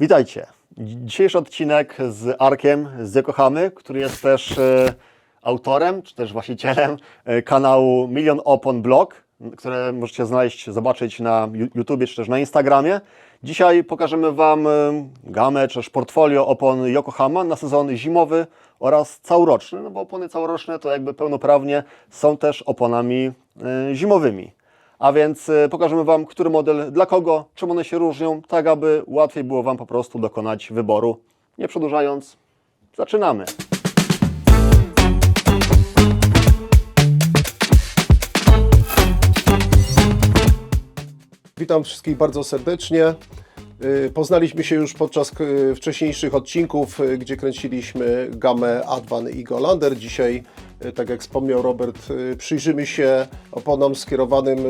Witajcie. Dzisiejszy odcinek z Arkiem z Yokohamy, który jest też e, autorem, czy też właścicielem e, kanału Milion Opon Blog, które możecie znaleźć, zobaczyć na YouTubie, czy też na Instagramie. Dzisiaj pokażemy Wam e, gamę, czy też portfolio opon Yokohama na sezon zimowy oraz całoroczny, no bo opony całoroczne to jakby pełnoprawnie są też oponami zimowymi. A więc e, pokażemy Wam, który model dla kogo, czym one się różnią, tak aby łatwiej było Wam po prostu dokonać wyboru. Nie przedłużając, zaczynamy. Witam wszystkich bardzo serdecznie. Y, Poznaliśmy się już podczas y, wcześniejszych odcinków, y, gdzie kręciliśmy gamę Advan i Golander. Dzisiaj, tak jak wspomniał Robert, przyjrzymy się oponom skierowanym y,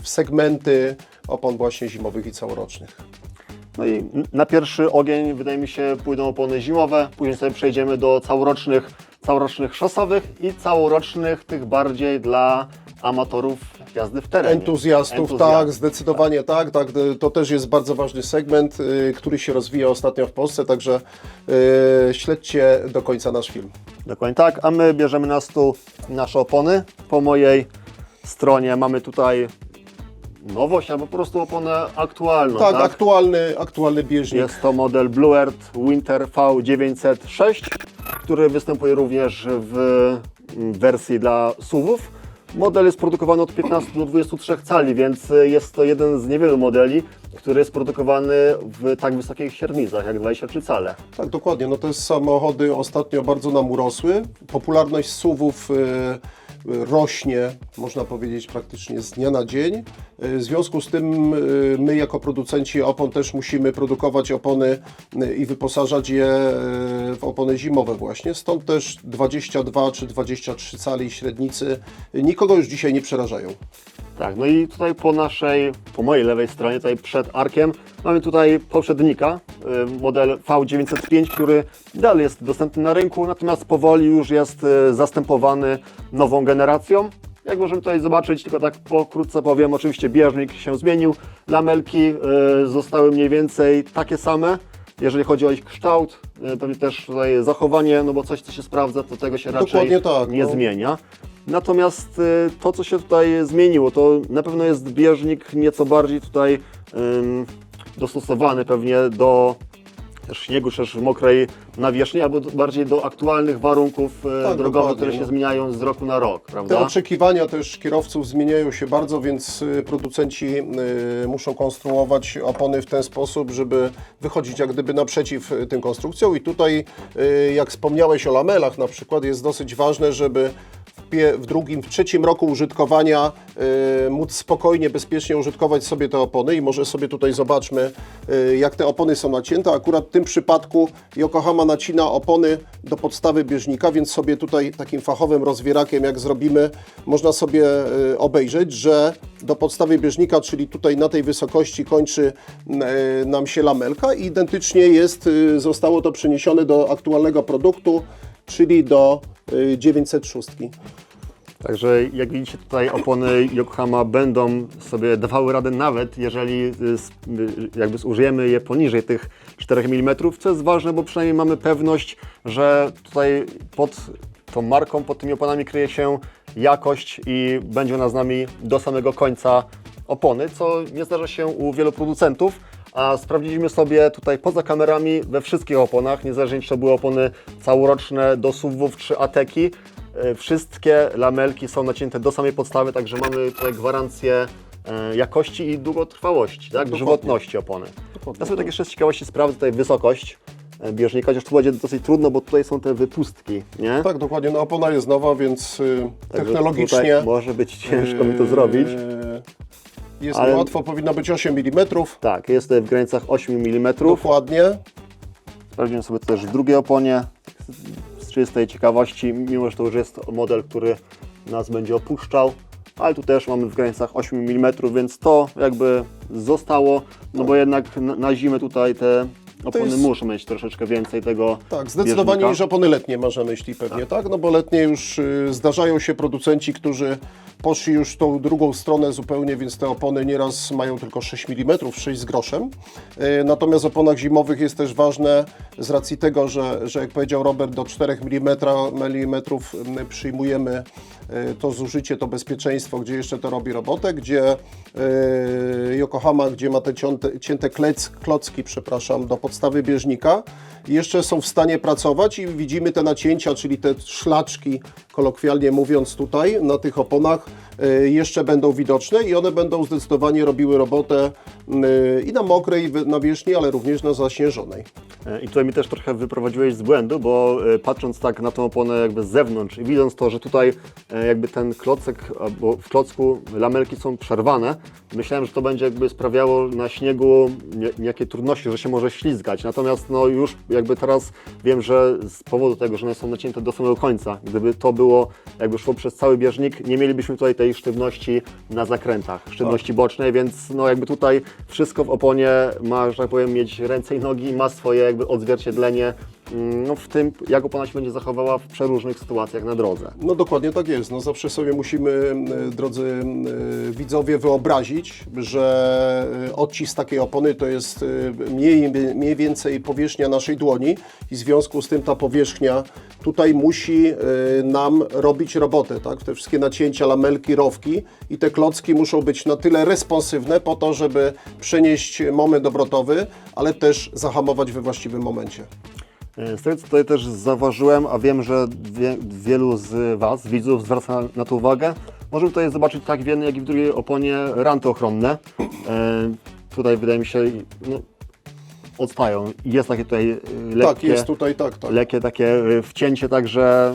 w segmenty opon właśnie zimowych i całorocznych. No i na pierwszy ogień, wydaje mi się, pójdą opony zimowe, później sobie przejdziemy do całorocznych, całorocznych szosowych i całorocznych tych bardziej dla amatorów jazdy w terenie. Entuzjastów, Entuzjastów. tak, zdecydowanie tak, tak. To też jest bardzo ważny segment, y, który się rozwija ostatnio w Polsce, także y, śledźcie do końca nasz film. Dokładnie tak, a my bierzemy na stół nasze opony. Po mojej stronie mamy tutaj nowość, albo po prostu oponę aktualną. Tak, tak? aktualny, aktualny bieżnik. Jest to model Blue Earth Winter V906, który występuje również w wersji dla SUVów. Model jest produkowany od 15 do 23 cali, więc jest to jeden z niewielu modeli, który jest produkowany w tak wysokich średnicach jak 23 cale. Tak, dokładnie. No te samochody ostatnio bardzo nam urosły. Popularność SUVów y, y, rośnie, można powiedzieć, praktycznie z dnia na dzień. W związku z tym y, my jako producenci opon też musimy produkować opony y, i wyposażać je y, w opony zimowe właśnie. Stąd też 22 czy 23 cali średnicy nikogo już dzisiaj nie przerażają. Tak, no i tutaj po naszej, po mojej lewej stronie, tutaj przed arkiem, mamy tutaj poprzednika, model V905, który dalej jest dostępny na rynku, natomiast powoli już jest zastępowany nową generacją. Jak możemy tutaj zobaczyć, tylko tak pokrótce powiem, oczywiście bieżnik się zmienił, lamelki y, zostały mniej więcej takie same. Jeżeli chodzi o ich kształt, pewnie też tutaj zachowanie, no bo coś, co się sprawdza, to tego się raczej tak, nie no. zmienia. Natomiast y, to, co się tutaj zmieniło, to na pewno jest bieżnik nieco bardziej tutaj dostosowany pewnie do też śniegu, też mokrej nawierzchni, albo do, bardziej do aktualnych warunków y, Tak, drogowych, dokładnie, które się no. zmieniają z roku na rok, Te prawda? oczekiwania też kierowców zmieniają się bardzo, więc y, producenci y, muszą konstruować opony w ten sposób, żeby wychodzić jak gdyby naprzeciw y, tym konstrukcjom. I tutaj, y, jak wspomniałeś o lamelach na przykład, jest dosyć ważne, żeby w, drugim, w trzecim roku użytkowania y, móc spokojnie, bezpiecznie użytkować sobie te opony. I może sobie tutaj zobaczmy, y, jak te opony są nacięte. Akurat w tym przypadku Yokohama nacina opony do podstawy bieżnika, więc sobie tutaj takim fachowym rozwierakiem, jak zrobimy, można sobie y, obejrzeć, że do podstawy bieżnika, czyli tutaj na tej wysokości kończy y, nam się lamelka i identycznie jest, y, zostało to przeniesione do aktualnego produktu, czyli do 906. Także jak widzicie tutaj opony Yokohama będą sobie dawały radę nawet jeżeli y, jakby zużyjemy je poniżej tych 4 mm, co jest ważne, bo przynajmniej mamy pewność, że tutaj pod tą marką, pod tymi oponami kryje się jakość i będzie ona z nami do samego końca opony, co nie zdarza się u wielu producentów. A sprawdziliśmy sobie tutaj poza kamerami we wszystkich oponach, niezależnie czy to były opony całoroczne do SUV-ów czy Ateki, E, Wszystkie lamelki są nacięte do samej podstawy, także mamy tutaj gwarancję e, jakości i długotrwałości, tak? Dokładnie. żywotności opony. Dokładnie. Ja sobie tak jeszcze z ciekawości sprawdzę tutaj wysokość e, bieżnika, chociaż tu będzie dosyć trudno, bo tutaj są te wypustki, nie? Tak, dokładnie. No, opona jest nowa, więc y, Także technologicznie. może być ciężko mi to zrobić. y, Jest Ale- łatwo, powinno być 8 mm. Tak, jest w granicach 8 mm. Dokładnie. Sprawdzimy sobie to też w drugiej oponie. Z czystej ciekawości, mimo że to już jest model, który nas będzie opuszczał, ale tu też mamy w granicach 8 mm, więc to jakby zostało, no bo jednak na, na zimę tutaj te opony jest- muszą mieć troszeczkę więcej tego Tak, zdecydowanie bieżnika. niż opony letnie masz na myśli pewnie, tak? No bo letnie już y, zdarzają się producenci, którzy poszli już tą drugą stronę zupełnie, więc te opony nieraz mają tylko 6 mm, 6 z groszem. Y, natomiast w oponach zimowych jest też ważne z racji tego, że, że jak powiedział Robert, do 4 mm, mm przyjmujemy y, to zużycie, to bezpieczeństwo, gdzie jeszcze to robi robotę, gdzie y, Yokohama, gdzie ma te cięte, cięte klec, klocki, przepraszam, do podstawy bieżnika, jeszcze są w stanie pracować i widzimy te nacięcia, czyli te szlaczki, kolokwialnie mówiąc tutaj, na tych oponach y, jeszcze będą widoczne i one będą zdecydowanie robiły robotę i na mokrej nawierzchni, ale również na zaśnieżonej. E, I tutaj mi też trochę wyprowadziłeś z błędu, bo e, patrząc tak na tą oponę jakby z zewnątrz i widząc to, że tutaj e, jakby ten klocek, albo w klocku lamelki są przerwane, myślałem, że to będzie jakby sprawiało na śniegu nie- niejakie trudności, że się może ślizgać. Natomiast no już jakby teraz wiem, że z powodu tego, że one są nacięte do samego końca, gdyby to było jakby szło przez cały bieżnik, nie mielibyśmy tutaj tej sztywności na zakrętach, sztywności bocznej, więc no jakby tutaj wszystko w oponie ma, że tak powiem, mieć ręce i nogi, ma swoje jakby odzwierciedlenie no, w tym, jak opona się będzie zachowała w przeróżnych sytuacjach na drodze. No dokładnie tak jest. No zawsze sobie musimy, e, drodzy e, widzowie, wyobrazić, że e, odcisk takiej opony to jest e, mniej, mniej więcej powierzchnia naszej dłoni i w związku z tym ta powierzchnia tutaj musi e, nam robić robotę, tak? Te wszystkie nacięcia, lamelki, rowki i te klocki muszą być na tyle responsywne po to, żeby przenieść moment obrotowy, ale też zahamować we właściwym momencie. E, Z tego, co tutaj też zauważyłem, a wiem, że wie, wielu z Was, widzów, zwraca na to uwagę, możemy tutaj zobaczyć tak w jednej, jak i w drugiej oponie ranty ochronne. E, tutaj wydaje mi się, no, odstają. Jest takie tutaj e, lekkie, Tak, jest tutaj tak, tak. lekkie takie e, wcięcie, także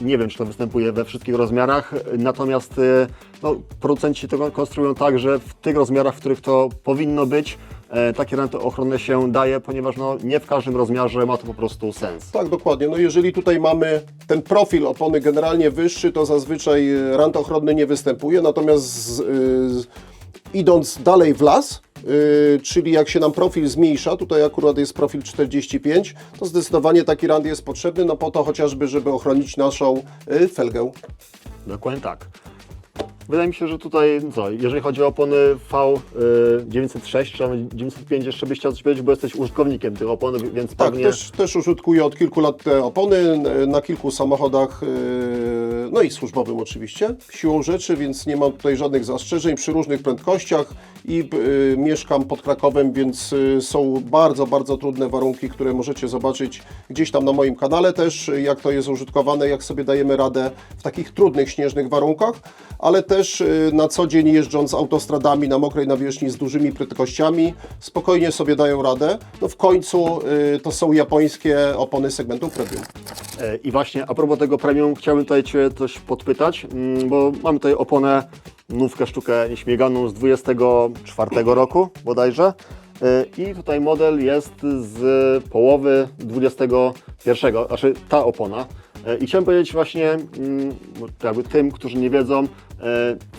y, nie wiem, czy to występuje we wszystkich rozmiarach, natomiast y, no, producenci tego konstruują tak, że w tych rozmiarach, w których to powinno być, e, takie renty ochronne się daje, ponieważ no, nie w każdym rozmiarze ma to po prostu sens. Tak, dokładnie. No jeżeli tutaj mamy ten profil opony generalnie wyższy, to zazwyczaj rant ochronny nie występuje, natomiast z, y, z, idąc dalej w las, y, czyli jak się nam profil zmniejsza, tutaj akurat jest profil 45, to zdecydowanie taki rant jest potrzebny, no po to chociażby, żeby ochronić naszą y, felgę. Dokładnie tak. Wydaje mi się, że tutaj, co, jeżeli chodzi o opony V906 czy tam 905, jeszcze byś chciał coś powiedzieć, bo jesteś użytkownikiem tych opon, więc Tak, pewnie... też, też użytkuję od kilku lat te opony n- na kilku samochodach, yy, no i służbowym oczywiście, siłą rzeczy, więc nie mam tutaj żadnych zastrzeżeń przy różnych prędkościach i mieszkam pod Krakowem, więc są bardzo, bardzo trudne warunki, które możecie zobaczyć gdzieś tam na moim kanale też, jak to jest użytkowane, jak sobie dajemy radę w takich trudnych, śnieżnych warunkach, ale też yy, na co dzień jeżdżąc autostradami na mokrej nawierzchni z dużymi prędkościami, spokojnie sobie dają radę. No w końcu y, to są japońskie opony segmentu premium. E, I właśnie a propos tego premium, chciałbym tutaj Cię coś podpytać, mm, bo mamy tutaj oponę, nówkę sztukę nieśmieganą z 24 roku bodajże. E, I tutaj model jest z połowy 21, znaczy ta opona. E, I chciałem powiedzieć właśnie mm, jakby tym, którzy nie wiedzą, e,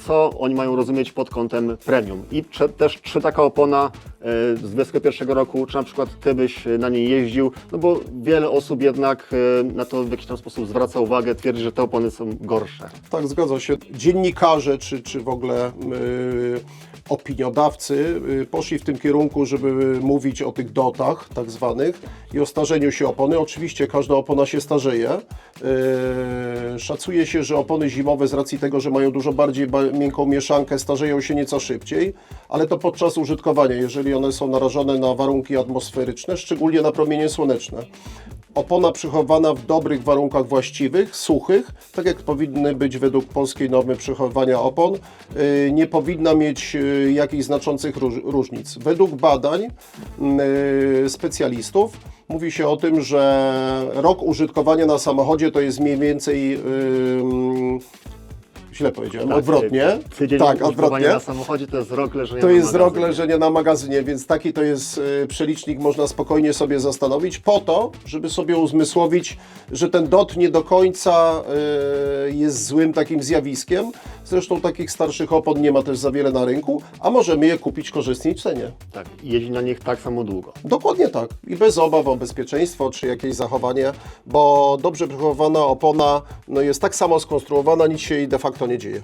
co oni mają rozumieć pod kątem premium. I czy, też czy taka opona e, z 21 roku, czy na przykład Ty byś na niej jeździł, no bo wiele osób jednak na to w jakiś tam sposób zwraca uwagę, twierdzi, że te opony są gorsze. Tak, zgadza się. Dziennikarze czy, czy w ogóle opiniodawcy y, poszli w tym kierunku, żeby mówić o tych dotach tak zwanych i o starzeniu się opony. Oczywiście każda opona się starzeje. Y, szacuje się, że opony zimowe z racji tego, że mają dużo bardziej ba- miękką mieszankę, starzeją się nieco szybciej, ale to podczas użytkowania, jeżeli one są narażone na warunki atmosferyczne, szczególnie na promienie słoneczne opona przechowana w dobrych warunkach właściwych, suchych, tak jak powinny być według polskiej normy przechowywania opon, yy, nie powinna mieć jakichś znaczących róż- różnic. Według badań yy, specjalistów mówi się o tym, że rok użytkowania na samochodzie to jest mniej więcej źle powiedziałem, Tak, odwrotnie. Tydzień tak, odwrotnie. na samochodzie to jest rok leżenia To na jest rok magazynie. leżenia na magazynie, więc taki to jest y, przelicznik, można spokojnie sobie zastanowić, po to, żeby sobie uzmysłowić, że ten DOT nie do końca y, jest złym takim zjawiskiem. Zresztą takich starszych opon nie ma też za wiele na rynku, a możemy je kupić w korzystnej cenie. Tak, i jeździ na nich tak samo długo. Dokładnie tak. I bez obaw o bezpieczeństwo czy jakieś zachowanie, bo dobrze przechowana opona no, jest tak samo skonstruowana, nic się jej de facto nie dzieje.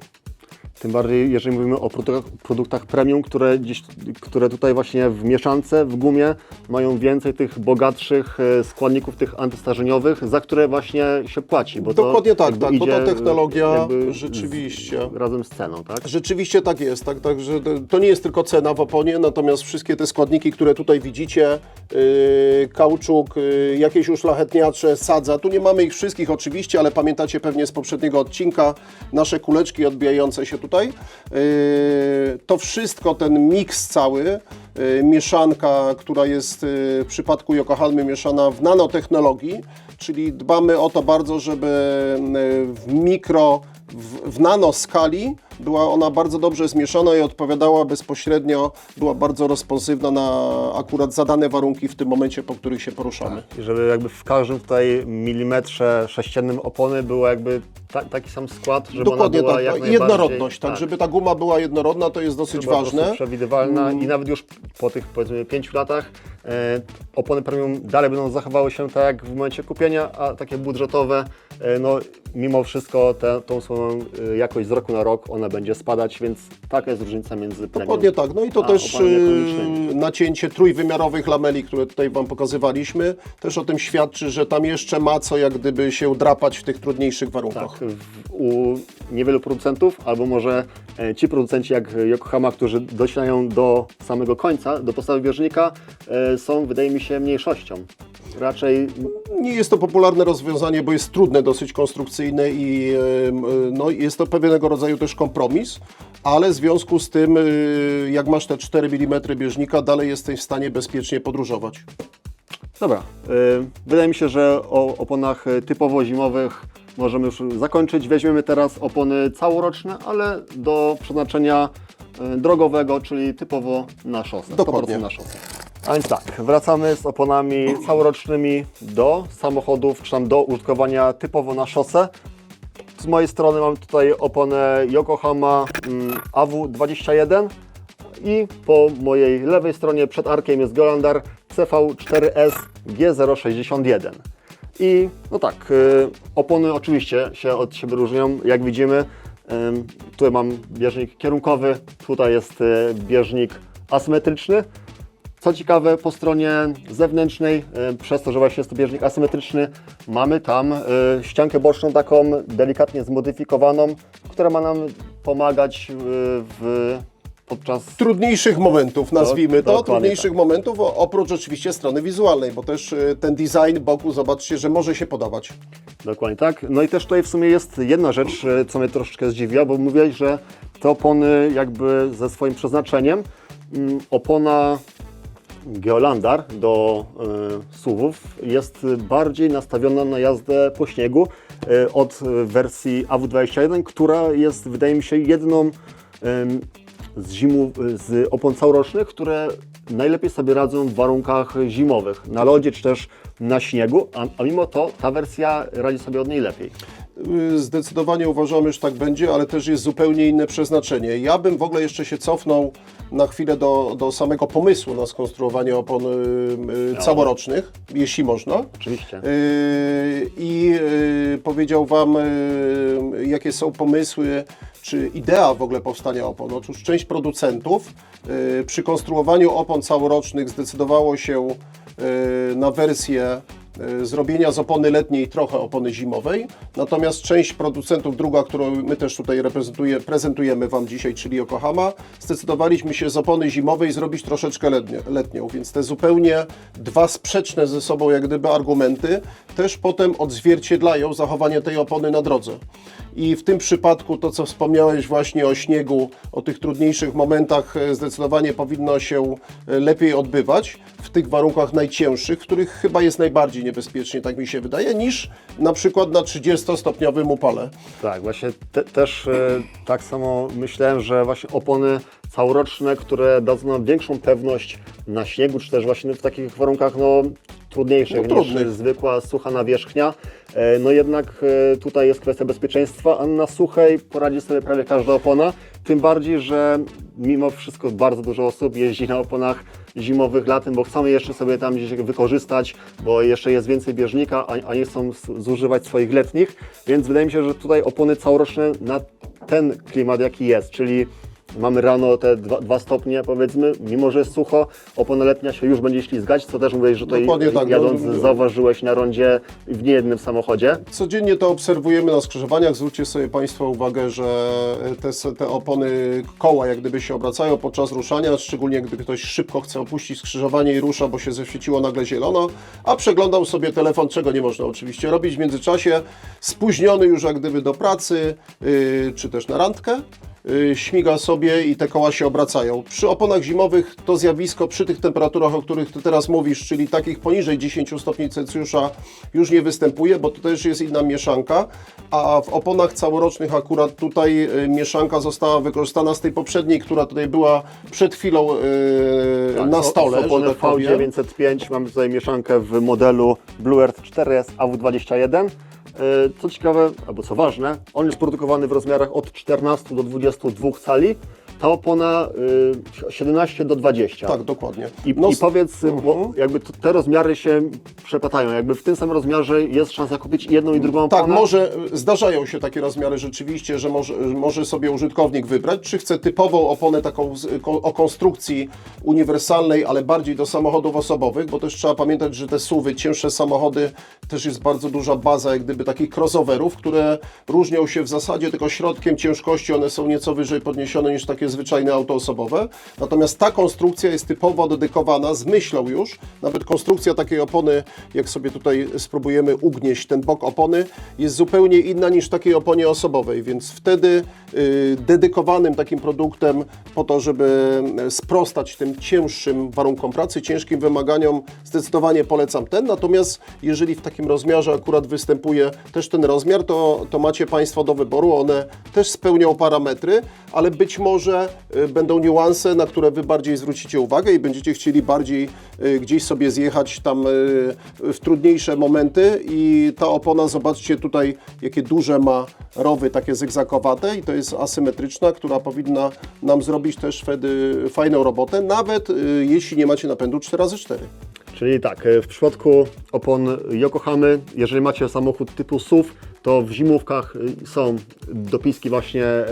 Tym bardziej, jeżeli mówimy o produktach, produktach premium, które, gdzieś, które tutaj właśnie w mieszance, w gumie mają więcej tych bogatszych e, składników, tych antystarzeniowych, za które właśnie się płaci. Bo to Dokładnie tak, tak, bo ta technologia rzeczywiście- Z, razem z ceną, tak? Rzeczywiście tak jest, tak, także to- to nie jest tylko cena w oponie, natomiast wszystkie te składniki, które tutaj widzicie, yy, kauczuk, yy, jakieś uszlachetniacze, sadza, tu nie mamy ich wszystkich oczywiście, ale pamiętacie pewnie z poprzedniego odcinka, nasze kuleczki odbijające się tutaj, yy, to wszystko, ten miks cały, yy, mieszanka, która jest yy, w przypadku Yokohamy mieszana w nanotechnologii, czyli dbamy o to bardzo, żeby w mikro w, w nanoskali była ona bardzo dobrze zmieszana i odpowiadała bezpośrednio, była bardzo responsywna na akurat zadane warunki w tym momencie, po których się poruszamy. I żeby jakby w każdym tutaj milimetrze sześciennym opony było jakby ta, taki sam skład, żeby Dokładnie ona była tak, jak tak. Najbardziej- jednorodność, tak, żeby ta guma była jednorodna, to jest dosyć była ważne. przewidywalna i nawet już po tych powiedzmy 5 latach e, opony premium dalej będą zachowały się tak jak w momencie kupienia, a takie budżetowe, e, no mimo wszystko te, tą swoją e, jakość z roku na rok ona będzie spadać, więc taka jest różnica między premium. Dokładnie tak. No i to a też ekologicznymi. nacięcie trójwymiarowych lameli, które tutaj Wam pokazywaliśmy, też o tym świadczy, że tam jeszcze ma co jak gdyby się drapać w tych trudniejszych warunkach. Tak, w, u niewielu producentów, albo może e, ci producenci jak Yokohama, którzy docierają do samego końca, do podstawy bieżnika, e, są wydaje mi się mniejszością. Raczej Nie jest to popularne rozwiązanie, bo jest trudne, dosyć konstrukcyjne i y, no, jest to pewnego rodzaju też kompromis, ale w związku z tym, y, jak masz te 4 mm bieżnika, dalej jesteś w stanie bezpiecznie podróżować. Dobra, y, wydaje mi się, że o oponach typowo zimowych możemy już zakończyć. Weźmiemy teraz opony całoroczne, ale do przeznaczenia drogowego, czyli typowo na szosę. Dokładnie. 100% na szosę. A więc tak, wracamy z oponami całorocznymi do samochodów, czy tam do użytkowania typowo na szosę. Z mojej strony mam tutaj oponę Yokohama mm, AW21 i po mojej lewej stronie przed arkiem jest Golandar CV4S G061. I no tak, y, opony oczywiście się od siebie różnią, jak widzimy. Tutaj mam bieżnik kierunkowy, tutaj jest y, bieżnik asymetryczny. Co ciekawe, po stronie zewnętrznej, y, przez to, że właśnie jest to bieżnik asymetryczny, mamy tam y, ściankę boczną taką delikatnie zmodyfikowaną, która ma nam pomagać y, w, podczas Trudniejszych momentów, nazwijmy to, trudniejszych momentów, o- oprócz oczywiście strony wizualnej, bo też ten design boku, zobaczcie, że może się podobać. Dokładnie tak. No i też tutaj w sumie jest jedna rzecz, co mnie troszeczkę zdziwiła, bo mówiłeś, że te opony jakby ze swoim przeznaczeniem, mm, opona Geolandar do y, SUV-ów jest bardziej nastawiona na jazdę po śniegu y, od wersji AW21, która jest wydaje mi się jedną z, zimu, z opon całorocznych, które najlepiej sobie radzą w warunkach zimowych, na lodzie czy też na śniegu, a, a mimo to ta wersja radzi sobie od niej lepiej. Y, Zdecydowanie uważamy, że tak będzie, ale też jest zupełnie inne przeznaczenie. Ja bym w ogóle jeszcze się cofnął na chwilę do, do samego pomysłu na skonstruowanie opon y, y, całorocznych, jeśli można. Oczywiście. I powiedział Wam, jakie są pomysły, czy idea w ogóle powstania opon. Otóż część producentów przy konstruowaniu opon całorocznych zdecydowało się na wersję zrobienia z opony letniej trochę opony zimowej. Natomiast część producentów, druga, którą my też tutaj prezentujemy Wam dzisiaj, czyli Yokohama, zdecydowaliśmy się z opony zimowej zrobić troszeczkę letnie, letnią. Więc te zupełnie dwa sprzeczne ze sobą jak gdyby argumenty też potem odzwierciedlają zachowanie tej opony na drodze. I w tym przypadku to, co wspomniałeś właśnie o śniegu, o tych trudniejszych momentach, e, zdecydowanie powinno się e, lepiej odbywać w tych warunkach najcięższych, w których chyba jest najbardziej niebezpiecznie, tak mi się wydaje, niż na przykład na 30-stopniowym upale. Tak, właśnie te, też e, tak samo myślałem, że właśnie opony całoroczne, które dadzą nam większą pewność na śniegu, czy też właśnie w takich warunkach no, trudniejszych No, niż zwykła sucha nawierzchnia. E, No jednak e, tutaj jest kwestia bezpieczeństwa, a na suchej poradzi sobie prawie każda opona. Tym bardziej, że mimo wszystko bardzo dużo osób jeździ na oponach zimowych latem, bo chcą jeszcze sobie tam gdzieś wykorzystać, bo jeszcze jest więcej bieżnika, a, nie chcą zużywać swoich letnich, więc wydaje mi się, że tutaj opony całoroczne na ten klimat jaki jest, czyli mamy rano te 2 stopnie powiedzmy, mimo że jest sucho, opona letnia się już będzie ślizgać, co też mówiłeś, że tutaj Dokładnie tak, jadąc no, no. zauważyłeś na rondzie w niejednym samochodzie. Codziennie to obserwujemy na skrzyżowaniach. Zwróćcie sobie Państwo uwagę, że te, te opony koła jak gdyby się obracają podczas ruszania, szczególnie gdy ktoś szybko chce opuścić skrzyżowanie i rusza, bo się zaświeciło nagle zielono, a przeglądał sobie telefon, czego nie można oczywiście robić w międzyczasie, spóźniony już jak gdyby do pracy, yy, czy też na randkę. Yy, Śmiga sobie i te koła się obracają. Przy oponach zimowych to zjawisko przy tych temperaturach, o których Ty teraz mówisz, czyli takich poniżej 10 stopni Celsjusza już nie występuje, bo to też jest inna mieszanka, a w oponach całorocznych akurat tutaj y, mieszanka została wykorzystana z tej poprzedniej, która tutaj była przed chwilą y, na Tak, stole, Z opony że tak powiem. V905 mamy tutaj mieszankę w modelu Blue Earth 4S AW21. E, Co ciekawe, albo co ważne, on jest produkowany w rozmiarach od 14 do 22 cali. Ta opona y, 17 do 20. Tak, dokładnie. I, No, I powiedz, bo jakby t- te rozmiary się przepatają, jakby w tym samym rozmiarze jest szansa kupić jedną i drugą oponę? Tak, może zdarzają się takie rozmiary rzeczywiście, że może, może sobie użytkownik wybrać, czy chce typową oponę taką z, ko, o konstrukcji uniwersalnej, ale bardziej do samochodów osobowych, bo też trzeba pamiętać, że te suwy, cięższe samochody, też jest bardzo duża baza jak gdyby takich crossoverów, które różnią się w zasadzie tylko środkiem ciężkości, one są nieco wyżej podniesione niż takie zwyczajne auto osobowe. Natomiast ta konstrukcja jest typowo dedykowana z myślą już, nawet konstrukcja takiej opony, jak sobie tutaj spróbujemy ugnieść ten bok opony, jest zupełnie inna niż takiej oponie osobowej, więc wtedy y, dedykowanym takim produktem po to, żeby y, sprostać tym cięższym warunkom pracy, ciężkim wymaganiom, zdecydowanie polecam ten. Natomiast jeżeli w takim rozmiarze akurat występuje też ten rozmiar, to, to macie Państwo do wyboru. One też spełnią parametry, ale być może y, będą niuanse, na które Wy bardziej zwrócicie uwagę i będziecie chcieli bardziej y, gdzieś sobie zjechać tam y, w trudniejsze momenty i ta opona, zobaczcie tutaj, jakie duże ma rowy, takie zygzakowate i to jest asymetryczna, która powinna nam zrobić też wtedy fajną robotę, nawet jeśli nie macie napędu 4x4. Czyli tak, w przypadku opon Yokohamy, jeżeli macie samochód typu SUV, to w zimówkach e, są dopiski właśnie e,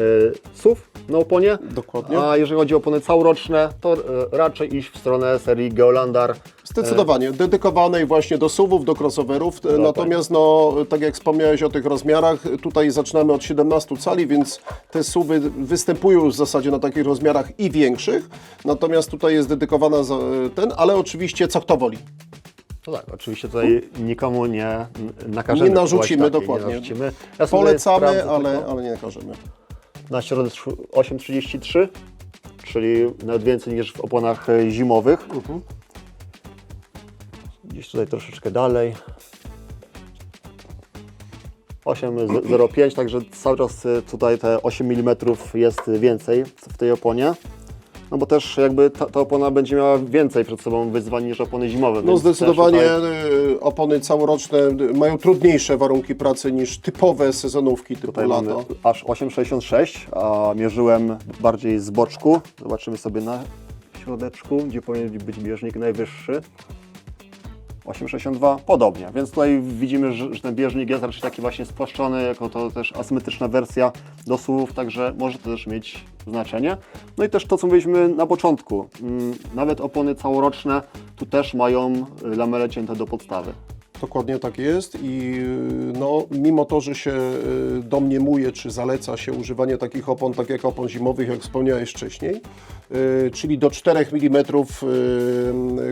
SUV na oponie. Dokładnie. A jeżeli chodzi o opony całoroczne, to e, raczej iść w stronę serii Geolandar. Zdecydowanie, dedykowanej właśnie do SUV-ów, do crossoverów. Natomiast, no, tak jak wspomniałeś o tych rozmiarach, tutaj zaczynamy od 17 cali, więc te SUV-y występują już w zasadzie na takich rozmiarach i większych. Natomiast tutaj jest dedykowana ten, ale oczywiście co kto woli. No tak, oczywiście tutaj nikomu nie nakażemy. Nie narzucimy, takiej, dokładnie. Nie narzucimy. Ja Polecamy, ale, tylko. ale nie nakażemy. Na środę trz- 8.33, czyli nawet więcej niż w oponach e, zimowych. Gdzieś tutaj troszeczkę dalej. 8.05, także cały czas e, tutaj te 8 mm jest więcej w tej oponie. No bo też jakby ta, ta opona będzie miała więcej przed sobą wyzwań niż opony zimowe. No zdecydowanie Tutaj, y, opony całoroczne mają trudniejsze warunki pracy niż typowe sezonówki typu tutaj mamy lato. aż 8,66, a mierzyłem bardziej z boczku. Zobaczymy sobie na środeczku, gdzie powinien być bieżnik najwyższy. 8,62 podobnie, więc tutaj widzimy, że, ten bieżnik jest raczej taki właśnie spłaszczony, jako to też asymetryczna wersja do SUV, także może to też mieć znaczenie. No i też to, co mówiliśmy na początku, mm, nawet opony całoroczne tu też mają y, lamele cięte do podstawy. Dokładnie tak jest i y, no, mimo to, że się y, domniemuje, czy zaleca się używanie takich opon, tak jak opon zimowych, jak wspomniałeś wcześniej, y, czyli do 4 mm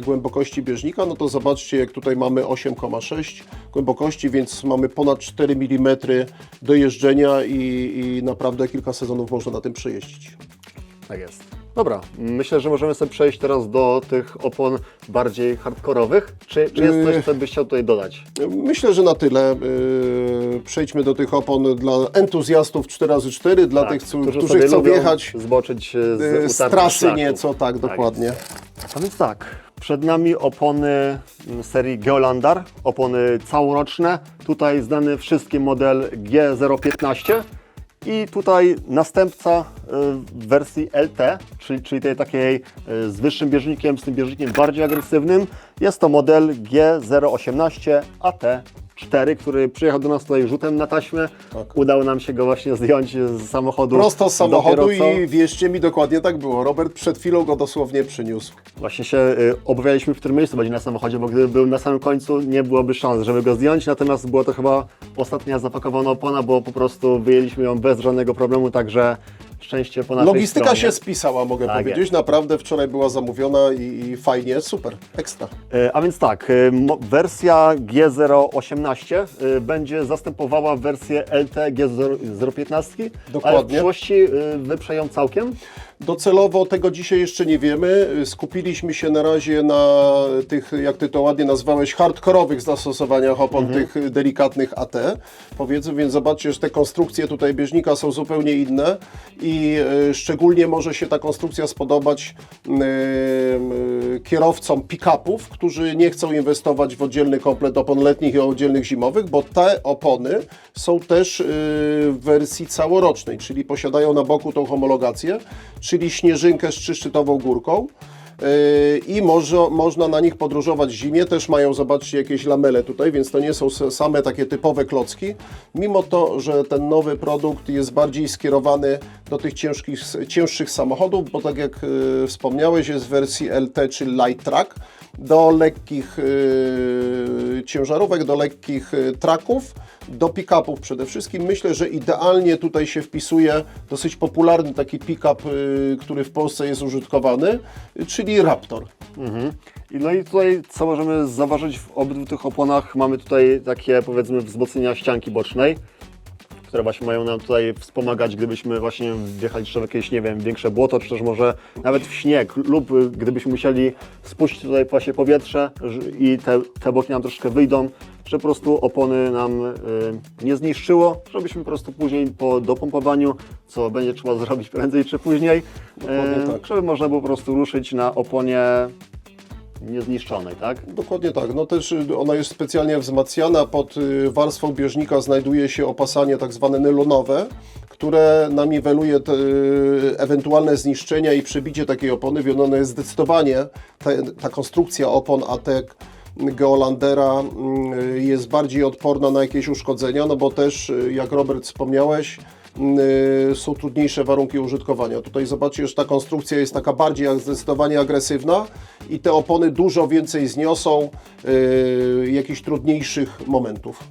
głębokości bieżnika, no to zobaczcie, jak tutaj mamy 8,6 głębokości, więc mamy ponad 4 mm do jeżdżenia i, i naprawdę kilka sezonów można na tym przejeździć. Tak jest. Dobra, myślę, że możemy sobie przejść teraz do tych opon bardziej hardkorowych. Czy, czy jest coś, co byś chciał tutaj dodać? Myślę, że na tyle. Yy, Przejdźmy do tych opon dla entuzjastów 4x4, dla tych, co- którzy, Tak, sobie chcą wjechać zboczyć e, z, z trasy szlaków. nieco, tak, Tak dokładnie. A więc tak, przed nami opony mm, serii Geolandar, opony całoroczne. Tutaj znany wszystkim model G015 i tutaj następca y, w wersji LT, czyli, czyli tej takiej y, z wyższym bieżnikiem, z tym bieżnikiem bardziej agresywnym. Jest to model G018 AT4, który przyjechał do nas tutaj rzutem na taśmę. Tak. Udało nam się go właśnie zdjąć z samochodu. Prosto z samochodu i wierzcie mi, dokładnie tak było. Robert przed chwilą go dosłownie przyniósł. Właśnie się y, obawialiśmy, w którym miejscu będzie na samochodzie, bo gdyby był na samym końcu, nie byłoby szans, żeby go zdjąć. Natomiast była to chyba ostatnia zapakowana opona, bo po prostu wyjęliśmy ją bez żadnego problemu, także szczęście po naszej Logistyka stronie. się spisała, mogę Tak powiedzieć. jest. Naprawdę wczoraj była zamówiona i, i fajnie, super, ekstra. Y, A więc tak, mo- wersja G018 y, będzie zastępowała wersję LT G015, ale w Dokładnie. przyszłości y, wyprze ją całkiem. Docelowo tego dzisiaj jeszcze nie wiemy. Skupiliśmy się na razie na tych, jak ty to ładnie nazwałeś, hardkorowych zastosowaniach opon, tych delikatnych AT. Powiedzmy, więc zobaczcie, że te konstrukcje tutaj bieżnika są zupełnie inne i e, szczególnie może się ta konstrukcja spodobać e, e, kierowcom pick-upów, którzy nie chcą inwestować w oddzielny komplet opon letnich i oddzielnych zimowych, bo te opony są też w wersji całorocznej, czyli posiadają na boku tą homologację, czyli śnieżynkę z trzyszczytową górką. Yy, I może, można na nich podróżować w zimie. Też mają, zobaczcie, jakieś lamele tutaj, więc to nie są same takie typowe klocki. Mimo to, że ten nowy produkt jest bardziej skierowany do tych ciężkich, cięższych samochodów, bo tak jak yy, wspomniałeś, jest w wersji LT, czyli Light Track, do lekkich yy, ciężarówek, do lekkich yy, traków, do pick-upów przede wszystkim. Myślę, że idealnie tutaj się wpisuje dosyć popularny taki pick-up, yy, który w Polsce jest użytkowany, czyli Raptor. Mhm. No i tutaj, co możemy zauważyć w obydwu tych oponach, mamy tutaj takie powiedzmy wzmocnienia ścianki bocznej, które właśnie mają nam tutaj wspomagać, gdybyśmy właśnie wjechali jeszcze w jakieś, nie wiem, większe błoto, czy też może nawet w śnieg lub gdybyśmy musieli spuścić tutaj właśnie powietrze i te, te boki nam troszkę wyjdą, że po prostu opony nam y, nie zniszczyło, żebyśmy po prostu później po dopompowaniu, co będzie trzeba zrobić prędzej czy później, y, tak. żeby można było po prostu ruszyć na oponie niezniszczonej, tak? Dokładnie tak. No też y, ona jest specjalnie wzmacniana. Pod y, warstwą bieżnika znajduje się opasanie tak zwane nylonowe, które naniweluje te, y, ewentualne zniszczenia i przebicie takiej opony. Więc ona jest zdecydowanie, ta, konstrukcja opon ATEK Geolandera y, jest bardziej odporna na jakieś uszkodzenia, no bo też, jak Robert wspomniałeś, są trudniejsze warunki użytkowania. Tutaj zobaczcie, że ta konstrukcja jest taka bardziej zdecydowanie agresywna i te opony dużo więcej zniosą y, jakichś trudniejszych momentów.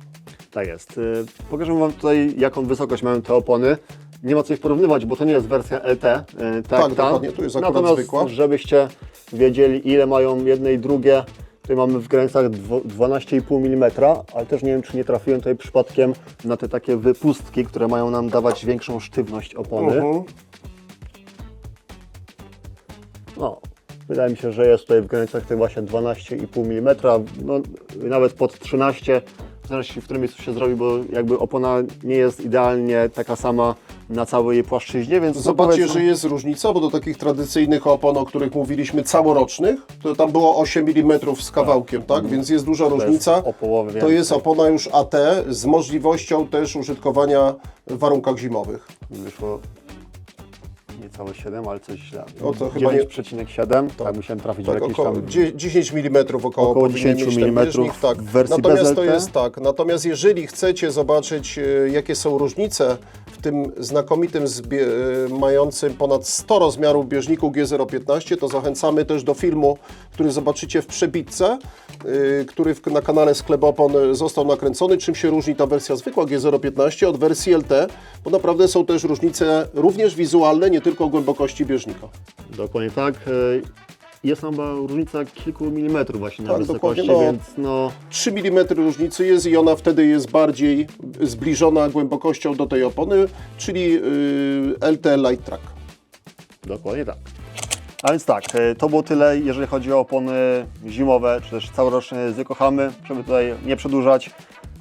Tak jest. Y, Pokażę Wam tutaj, jaką wysokość mają te opony. Nie ma co ich porównywać, bo to nie jest wersja LT. y, Tak, Tak, ta. dokładnie, tu jest akurat Natomiast, zwykła. żebyście wiedzieli, ile mają jedne i drugie, tutaj mamy w granicach dwo- 12,5 mm, ale też nie wiem, czy nie trafiłem tutaj przypadkiem na te takie wypustki, które mają nam dawać większą sztywność opony. Mhm. No, wydaje mi się, że jest tutaj w granicach tych właśnie 12,5 mm, no, nawet pod 13, w którym miejscu się zrobi, bo jakby opona nie jest idealnie taka sama na całej jej płaszczyźnie, więc Zobaczcie, powiedzmy- że jest różnica, bo do takich tradycyjnych opon, o których mówiliśmy, całorocznych, to tam było 8 mm z kawałkiem, tak? Więc jest duża różnica. o połowę To jest opona już AT z możliwością też użytkowania w warunkach zimowych. Wyszło niecałe 7, ale coś źle. O, to chyba nie- 9,7, tak musiałem trafić w Tak, około tam... dzie- 10 mm około, Około powinien 10 mieć ten mm bieżnik, tak. w wersji Natomiast to jest tak. Natomiast jeżeli chcecie zobaczyć, e, jakie są różnice tym znakomitym, e, mającym ponad 100 rozmiarów bieżniku G015, to zachęcamy też do filmu, który zobaczycie w przebitce, e, który na kanale Sklep Opon został nakręcony. Czym się różni ta wersja zwykła G015 od wersji LT, bo naprawdę są też różnice również wizualne, nie tylko głębokości bieżnika. Dokładnie tak. Jest chyba różnica kilku milimetrów właśnie na Tak, wysokości, dokładnie, no. więc no 3 mm różnicy jest i ona wtedy jest bardziej zbliżona głębokością do tej opony, czyli y, LT Light Track. Dokładnie tak. A więc tak, e, to było tyle, jeżeli chodzi o opony zimowe, czy też całoroczne z Yokohamy, żeby tutaj nie przedłużać.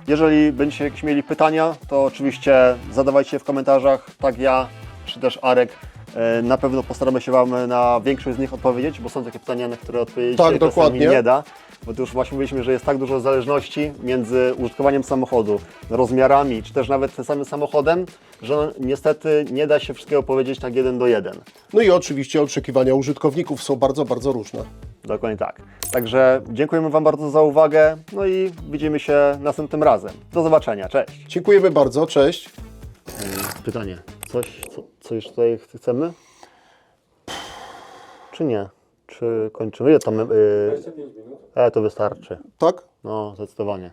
Jeżeli będziecie jakieś mieli pytania, to oczywiście zadawajcie je w komentarzach, tak ja, czy też Arek. E, Na pewno postaramy się Wam na większość z nich odpowiedzieć, bo są takie pytania, na które odpowiedzieć Tak, dokładnie. nie da. Bo tu już właśnie mówiliśmy, że jest tak dużo zależności między użytkowaniem samochodu, rozmiarami, czy też nawet tym samym samochodem, że no, niestety nie da się wszystkiego powiedzieć tak jeden do jeden. No i oczywiście oczekiwania użytkowników są bardzo, bardzo różne. Dokładnie tak. Także dziękujemy Wam bardzo za uwagę. No i widzimy się następnym razem. Do zobaczenia. Cześć. Dziękujemy bardzo, cześć. Pytanie. Coś, co, co już tutaj chcemy? Czy nie? Czy kończymy? Ile tam? Yy, 25 minut. e, to wystarczy. Tak? No, zdecydowanie.